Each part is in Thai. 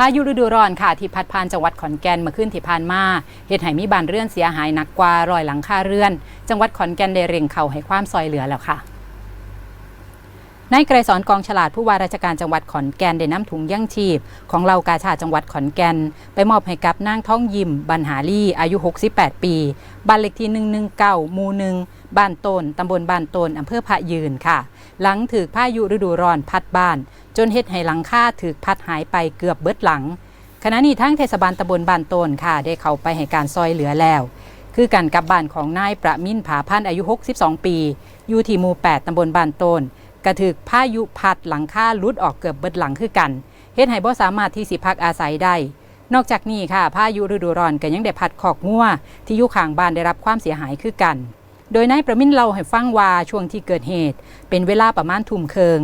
พายุฤดูร้อนค่ะที่พัดผ่านจังหวัดขอนแก่นมาขึ้นที่ผ่านมาเหตุให้มีบานเรือนเสียหายหนักกว่าร้อยหลังคาเรือน จังหวัดขอนแก่นได้เร่งเข้าให้ความซอยเหลือแล้วค่ะ นายไกรสอนกองฉลาดผู้ว่าราชการจังหวัดขอนแก่นได้น้ำถุงยั่งชีพ ของเหล่ากาชาจังหวัดขอนแก่น ไปมอบให้กับนางท้องยิมบรรหาลี่อายุ 68 ปี บ้านเลขที่ 119หมู่หนึ่งบ้านโตนตำบลบ้านโตนอำเภอพระยืนค่ะ หลังถือพายุฤดูร้อนพัดบ้าน จนเฮ็ดให้หลังคาถือพัดหายไปเกือบเบิดหลังขณะนี้ทั้งเทศบาลตำบลบ้านโตนค่ะ ได้เข้าไปให้การซอยเหลือแล้ว คือการกลับบ้านของนายประมินผาพันธ์อายุ 62 ปี อยู่ที่หมู่ 8 ตำบลบ้านโตน ระถึกพายุพัดหลังคาลุดออกเกือบเบิดหลังคือกันเฮ็ดให้บ่สามารถที่สิพักอาศัยได้ นอกจากนี้ค่ะพายุฤดูร้อนก็ยังได้พัดขอกงัวที่อยู่ข้างบ้านได้รับความเสียหายคือกัน โดยนายประมินเล่าให้ฟังว่าช่วงที่เกิดเหตุ เป็นเวลาประมาณทุ่มเคิง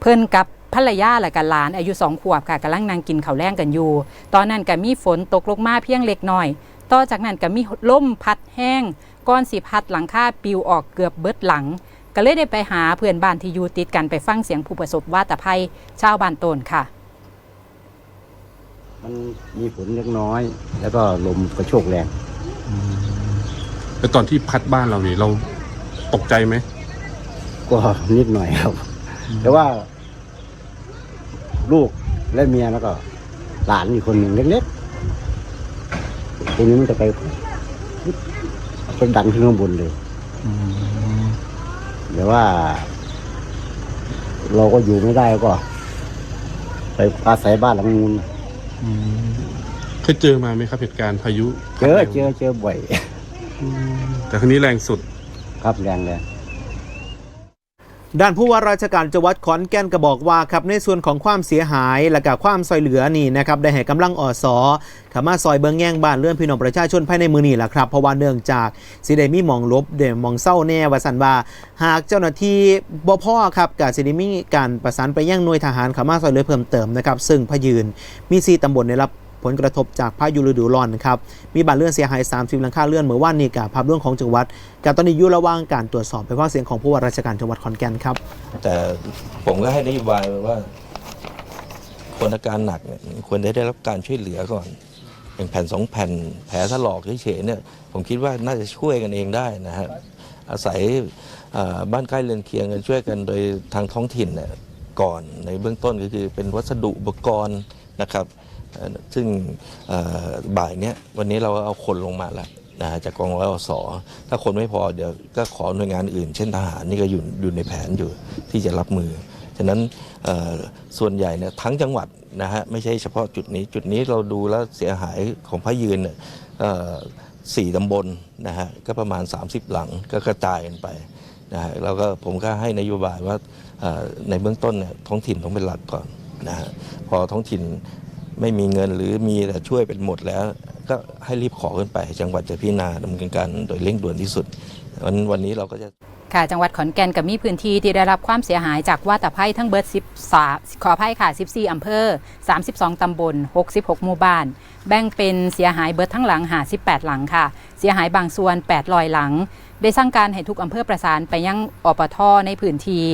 เพิ่นกับภรรยาและกันหลานอายุสองขวบค่ะกำลังนั่งกินข้าวแล้งกันอยู่ ตอนนั้นก็มีฝนตกลงมาเพียงเล็กน้อย ต่อจากนั้นก็มีลมพัดแห้งก้อนสิพัดหลังคาปิวออกเกือบเบิดหลัง ก็เลยได้ไปหาเพื่อนบ้านที่อยู่ติดกันไปฟังเสียงผู้ประสบวาตภัยชาวบ้านโตนค่ะ มันมีฝนเล็กน้อย แล้วก็ลมกระโชกแรงแต่ตอนที่พัดบ้านเรานี่เราตกใจไหมก็นิดหน่อยครับ แต่ว่า ลูกและเมียแล้วก็ หลานอีกคนหนึ่งเล็กๆตรงนี้มันจะไปไปดันขึ้นข้างบนเลย แต่ว่า เราก็อยู่ไม่ได้ก็ ไปอาศัยบ้านหลังนู้นเคยเจอมาไหมครับเหตุการณ์พายุเจอเจอเจอบ่อย แต่ครั้งนี้แรงสุด ครับแรงแรง ด้านผู้ว่าราชการจังหวัดขอนแก่นก็บอกว่าครับในส่วนของความเสียหายและก็ความซอยเหลือนี่นะครับได้ให้กำลังอสอขามาซอยเบิงแย่งบ้านเรื่อนพี่น้องประชาชนภายในมือนี่แหละครับเพราะว่าเนื่องจากสิได้มีมองลบเดมองเศร้าแน่ว่าสันว่า หากเจ้าหน้าที่บ่พ่อครับกับสิได้มีการประสานไปยังหน่วยทหารขามาซอยเหลือเพิ่มเติมนะครับซึ่งพยืนมีซีตำบลได้รับ ผลกระทบจากพายุฤดูร้อนนะครับมีบ้านเรือนเสียหาย 30 หลังคาเรือนเมื่อวานนี้กับภาพรวมของจังหวัดกับตอนนี้อยู่ระหว่างการตรวจสอบไปฟังเสียงของผู้ว่าราชการจังหวัดขอนแก่นครับ แต่ผมก็ให้นโยบายไว้ว่า คนอาการหนักเนี่ยควรจะได้รับการช่วยเหลือก่อนอย่างแผ่นสองแผ่นแผลถลอกเฉยๆเนี่ยผมคิดว่าน่าจะช่วยกันเองได้นะฮะอาศัยบ้านใกล้เรือนเคียงกันช่วยกันโดยทางท้องถิ่นเนี่ยก่อนในเบื้องต้นก็คือเป็นวัสดุอุปกรณ์นะครับ ซึ่งบ่ายเนี้ยวันนี้เราเอาคนลงมาแล้วนะจากกองร้อยอสถ้าคนไม่พอเดี๋ยวก็ขอหน่วยงานอื่น เช่นทหารนี่ก็อยู่อยู่ในแผนอยู่ที่จะรับมือ ฉะนั้นส่วนใหญ่เนี่ยทั้งจังหวัดนะฮะไม่ใช่เฉพาะจุดนี้จุดนี้เราดูแล้วเสียหายของพระยืนเนี่ยสี่ตำบลนะฮะก็ประมาณ 30 หลังก็กระจายกันไปนะฮะแล้วก็ผมก็ให้นโยบายว่าในเบื้องต้นเนี่ยท้องถิ่นต้องเป็นหลักก่อนนะฮะพอท้องถิ่น ไม่มีเงินหรือมีแต่ช่วยเป็นหมดแล้ว ก็ให้รีบขอขึ้นไปจังหวัดจะพิจารณาดำเนินการโดยเร่งด่วนที่สุดวันวันนี้เราก็จะค่ะจังหวัดขอนแก่นกับมีพื้นที่ที่ได้รับความเสียหายจากว่าตภัยทั้งเบิร์ด13ขออภัยค่ะ 14 อำเภอ 32 ตำบล 66 หมู่บ้าน แบ่งเป็นเสียหายเบิร์ดทั้งหลัง 58 หลังค่ะ เสียหายบางส่วน 800 หลัง ได้สั่งการให้ทุกอำเภอประสานไปยังอปทในพื้นที่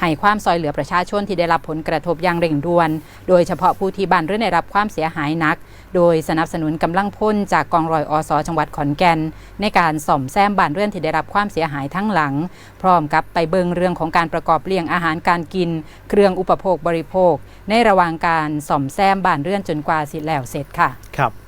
ให้ความซอยเหลือประชาชนที่ได้รับผลกระทบอย่างเร่งด่วน โดยเฉพาะผู้ที่บ้านเรือนได้รับความเสียหายหนัก โดยสนับสนุนกำลังพลจากกองรอยอสจังหวัดขอนแก่น ในการส่อมแซมบ้านเรือนที่ได้รับความเสียหายทั้งหลัง พร้อมกับไปเบิงเรื่องของการประกอบเลี้ยงอาหารการกิน เครื่องอุปโภคบริโภค ในระหว่างการส่อมแซมบ้านเรือนจนกว่าสิแล้วเสร็จค่ะ ครับ